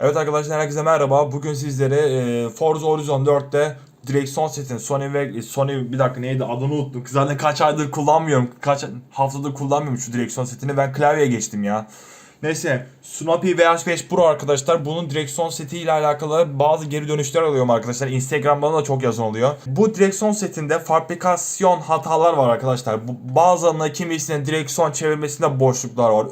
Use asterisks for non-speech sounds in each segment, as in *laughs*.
Evet arkadaşlar herkese merhaba. Bugün sizlere e, Forza Horizon 4'te direksiyon setini Sony ve Sony bir dakika neydi adını unuttum. Zaten kaç aydır kullanmıyorum. Kaç haftadır kullanmıyorum şu direksiyon setini. Ben klavyeye geçtim ya. Neyse Snoopy VH5 Pro arkadaşlar bunun direksiyon seti ile alakalı bazı geri dönüşler alıyorum arkadaşlar. Instagram'dan da çok yazın oluyor. Bu direksiyon setinde fabrikasyon hatalar var arkadaşlar. Bu, bazılarında kimisinin direksiyon çevirmesinde boşluklar var.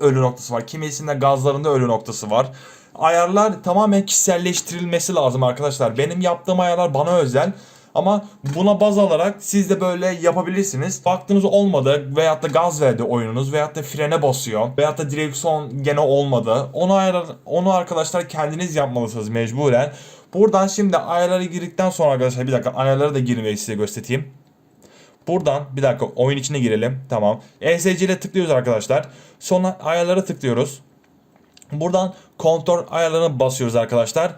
Ölü noktası var. Kimisinde gazlarında ölü noktası var. Ayarlar tamamen kişiselleştirilmesi lazım arkadaşlar. Benim yaptığım ayarlar bana özel. Ama buna baz alarak siz de böyle yapabilirsiniz. Baktınız olmadı veyahut da gaz verdi oyununuz veyahut da frene basıyor veyahut da direksiyon gene olmadı. Onu ayar onu arkadaşlar kendiniz yapmalısınız mecburen. Buradan şimdi ayarlara girdikten sonra arkadaşlar bir dakika ayarlara da girmeyi size göstereyim. Buradan bir dakika oyun içine girelim. Tamam. ESC ile tıklıyoruz arkadaşlar. Sonra ayarlara tıklıyoruz. Buradan kontrol ayarlarına basıyoruz arkadaşlar.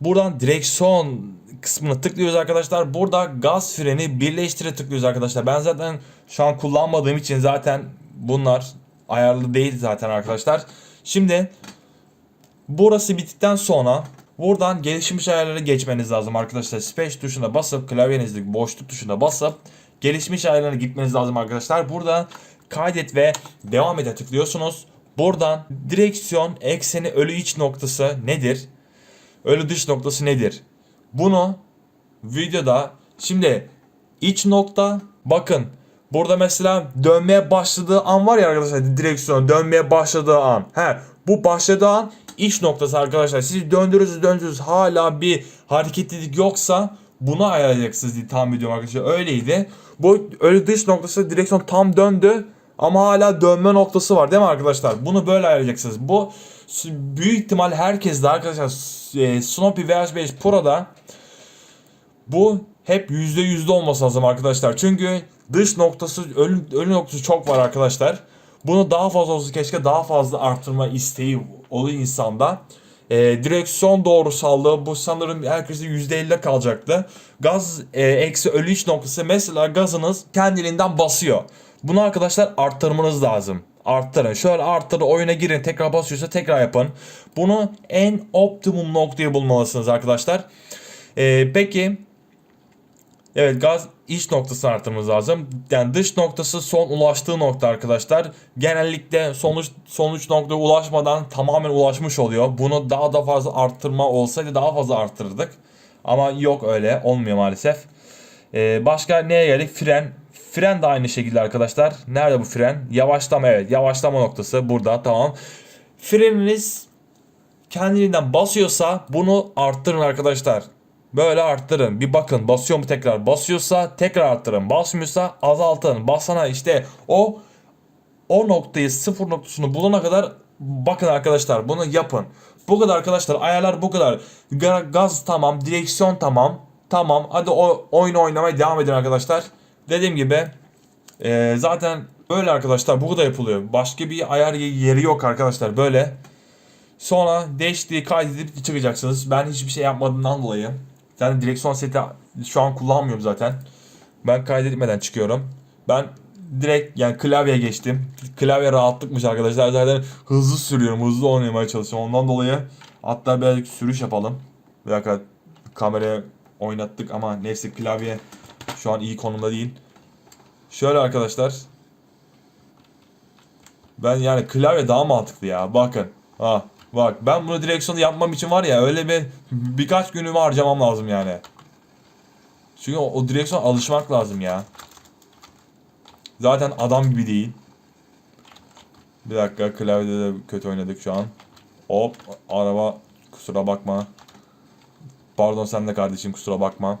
Buradan direksiyon kısmını tıklıyoruz arkadaşlar. Burada gaz freni birleştire tıklıyoruz arkadaşlar. Ben zaten şu an kullanmadığım için zaten bunlar ayarlı değil zaten arkadaşlar. Şimdi burası bittikten sonra buradan gelişmiş ayarlara geçmeniz lazım arkadaşlar. Space tuşuna basıp klavyenizdeki boşluk tuşuna basıp gelişmiş ayarlara gitmeniz lazım arkadaşlar. Burada kaydet ve devam ede tıklıyorsunuz. Buradan direksiyon ekseni ölü iç noktası nedir? Ölü dış noktası nedir? Bunu videoda şimdi iç nokta bakın burada mesela dönmeye başladığı an var ya arkadaşlar direksiyon dönmeye başladığı an. He bu başladığı an iç noktası arkadaşlar. Siz döndürürsünüz döndürürsünüz hala bir hareketlilik yoksa bunu ayarlayacaksınız diye tahmin ediyorum arkadaşlar. Öyleydi. Bu ölü dış noktası direksiyon tam döndü ama hala dönme noktası var değil mi arkadaşlar? Bunu böyle ayarlayacaksınız. Bu büyük ihtimal herkes de arkadaşlar e, Snoopy VH5 Pro'da bu hep %100'de olması lazım arkadaşlar. Çünkü dış noktası ölü, ölü noktası çok var arkadaşlar. Bunu daha fazla olsa keşke daha fazla arttırma isteği oluyor insanda. E, direksiyon doğrusallığı bu sanırım herkese %50'de kalacaktı. Gaz e, eksi ölü iç noktası mesela gazınız kendiliğinden basıyor. Bunu arkadaşlar arttırmanız lazım. Arttırın. Şöyle arttırın oyuna girin tekrar basıyorsa tekrar yapın. Bunu en optimum noktayı bulmalısınız arkadaşlar. E, peki Evet gaz iç noktasını arttırmamız lazım. Yani dış noktası son ulaştığı nokta arkadaşlar. Genellikle sonuç sonuç noktaya ulaşmadan tamamen ulaşmış oluyor. Bunu daha da fazla arttırma olsaydı daha fazla arttırırdık. Ama yok öyle olmuyor maalesef. Ee, başka neye geldik? Fren. Fren de aynı şekilde arkadaşlar. Nerede bu fren? Yavaşlama evet. Yavaşlama noktası burada tamam. Freniniz kendiliğinden basıyorsa bunu arttırın arkadaşlar. Böyle arttırın. Bir bakın basıyor mu tekrar. Basıyorsa tekrar arttırın. Basmıyorsa azaltın. Basana işte o o noktayı sıfır noktasını bulana kadar bakın arkadaşlar bunu yapın. Bu kadar arkadaşlar ayarlar bu kadar. Ga- Gaz tamam, direksiyon tamam. Tamam hadi o oyun oynamaya devam edin arkadaşlar. Dediğim gibi e, zaten böyle arkadaşlar bu kadar yapılıyor. Başka bir ayar yeri yok arkadaşlar böyle. Sonra değiştiği kaydedip çıkacaksınız. Ben hiçbir şey yapmadığımdan dolayı. Zaten direksiyon seti şu an kullanmıyorum zaten. Ben kaydetmeden çıkıyorum. Ben direkt yani klavyeye geçtim. Klavye rahatlıkmış arkadaşlar. Zaten hızlı sürüyorum. Hızlı oynamaya çalışıyorum. Ondan dolayı hatta birazcık sürüş yapalım. Bir dakika kameraya oynattık ama neyse klavye şu an iyi konumda değil. Şöyle arkadaşlar. Ben yani klavye daha mantıklı ya. Bakın. Ha bak ben bunu direksiyonu yapmam için var ya öyle bir birkaç günümü harcamam lazım yani. Çünkü o, o direksiyon alışmak lazım ya. Zaten adam gibi değil. Bir dakika klavyede de kötü oynadık şu an. Hop araba kusura bakma. Pardon sen de kardeşim kusura bakma.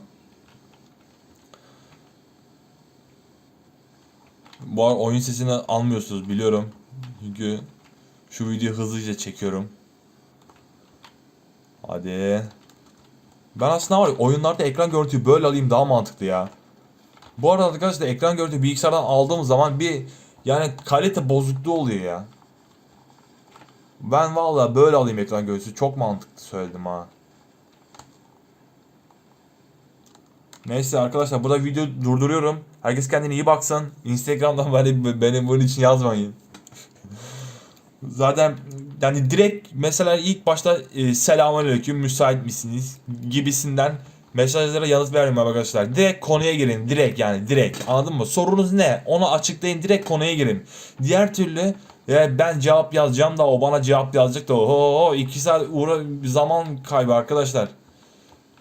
Bu arada oyun sesini almıyorsunuz biliyorum. Çünkü şu videoyu hızlıca çekiyorum. Hadi. Ben aslında var ya, oyunlarda ekran görüntüyü böyle alayım daha mantıklı ya. Bu arada arkadaşlar ekran görüntü bilgisayardan aldığım zaman bir yani kalite bozukluğu oluyor ya. Ben vallahi böyle alayım ekran görüntüsü çok mantıklı söyledim ha. Neyse arkadaşlar burada video durduruyorum. Herkes kendine iyi baksın. Instagram'dan beni, beni bunun için yazmayın. *laughs* Zaten yani direkt mesela ilk başta e, selamünaleyküm müsait misiniz gibisinden mesajlara yanıt vermiyorum arkadaşlar. Direkt konuya girin. Direkt yani direkt. Anladın mı? Sorunuz ne? Onu açıklayın. Direkt konuya girin. Diğer türlü ya ben cevap yazacağım da o bana cevap yazacak da oho iki saat uğra zaman kaybı arkadaşlar.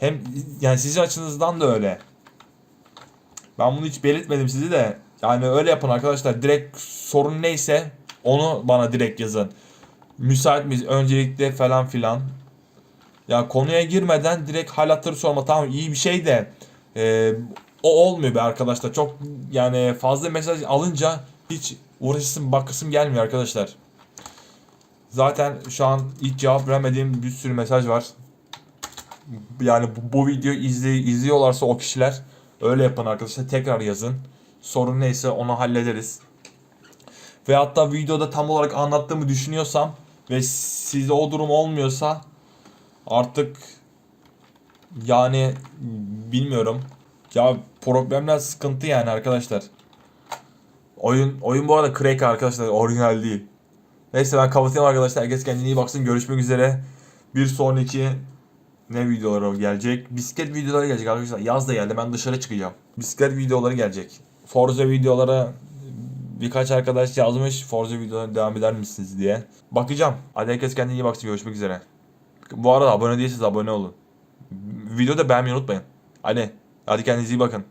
Hem yani sizin açınızdan da öyle. Ben bunu hiç belirtmedim sizi de. Yani öyle yapın arkadaşlar. Direkt sorun neyse onu bana direkt yazın. Müsait miyiz? Öncelikle falan filan. Ya konuya girmeden direkt hal hatır sorma tamam iyi bir şey de e, o olmuyor be arkadaşlar. Çok yani fazla mesaj alınca hiç uğraşısım bakısım gelmiyor arkadaşlar. Zaten şu an hiç cevap vermediğim bir sürü mesaj var. Yani bu, bu videoyu izley izliyorlarsa o kişiler öyle yapın arkadaşlar. Tekrar yazın. Sorun neyse onu hallederiz. Ve hatta videoda tam olarak anlattığımı düşünüyorsam ve sizde o durum olmuyorsa artık yani bilmiyorum. Ya problemler sıkıntı yani arkadaşlar. Oyun oyun bu arada crack arkadaşlar orijinal değil. Neyse ben kapatayım arkadaşlar. Herkes kendine iyi baksın. Görüşmek üzere. Bir sonraki ne videoları gelecek? Bisiklet videoları gelecek arkadaşlar. Yaz da geldi. Ben dışarı çıkacağım. Bisiklet videoları gelecek. Forza videoları birkaç arkadaş yazmış. Forza videolarına devam eder misiniz diye. Bakacağım. Hadi herkes kendine iyi baksın. Görüşmek üzere. Bu arada abone değilseniz abone olun. Videoda beğenmeyi unutmayın. Hadi. Hadi kendinize iyi bakın.